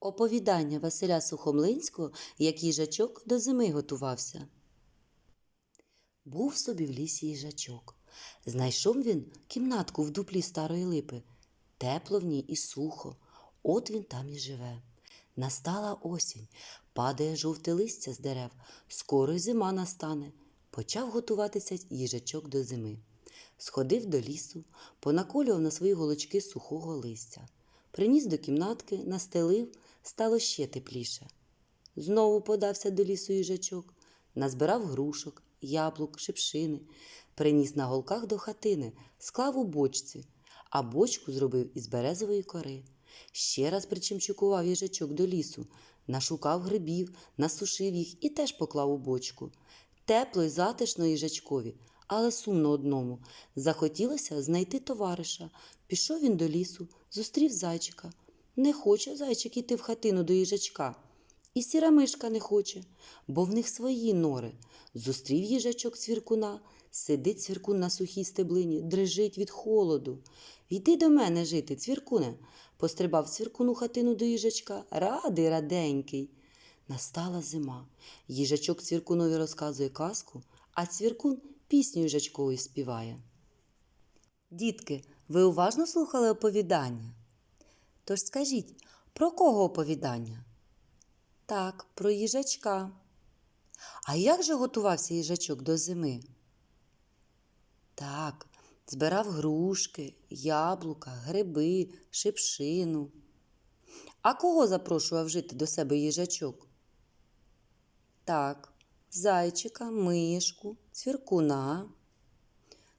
Оповідання Василя Сухомлинського, як їжачок до зими готувався. Був собі в лісі їжачок. Знайшов він кімнатку в дуплі старої липи. Тепло в ній і сухо. От він там і живе. Настала осінь, падає жовте листя з дерев, скоро й зима настане. Почав готуватися їжачок до зими. Сходив до лісу, понаколював на свої голочки сухого листя. Приніс до кімнатки, настелив, стало ще тепліше. Знову подався до лісу їжачок, назбирав грушок, яблук, шипшини, приніс на голках до хатини, склав у бочці, а бочку зробив із березової кори. Ще раз причимчукував їжачок до лісу, нашукав грибів, насушив їх і теж поклав у бочку. Тепло й затишно їжачкові, але сумно одному. Захотілося знайти товариша. Пішов він до лісу, зустрів зайчика. Не хоче зайчик іти в хатину до їжачка. І сіра мишка не хоче, бо в них свої нори. Зустрів їжачок цвіркуна, сидить цвіркун на сухій стеблині, дрижить від холоду. Йди до мене жити, цвіркуне. Пострибав цвіркун у хатину до їжачка. Радий, раденький. Настала зима. Їжачок цвіркунові розказує казку, а цвіркун пісню їжачковою співає. Дітки, ви уважно слухали оповідання? Тож скажіть, про кого оповідання? Так, про їжачка. А як же готувався їжачок до зими? Так, збирав грушки, яблука, гриби, шипшину. А кого запрошував жити до себе їжачок? Так, зайчика, мишку, цвіркуна.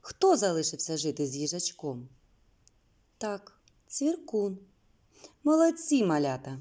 Хто залишився жити з їжачком? Так, цвіркун. Молодці малята!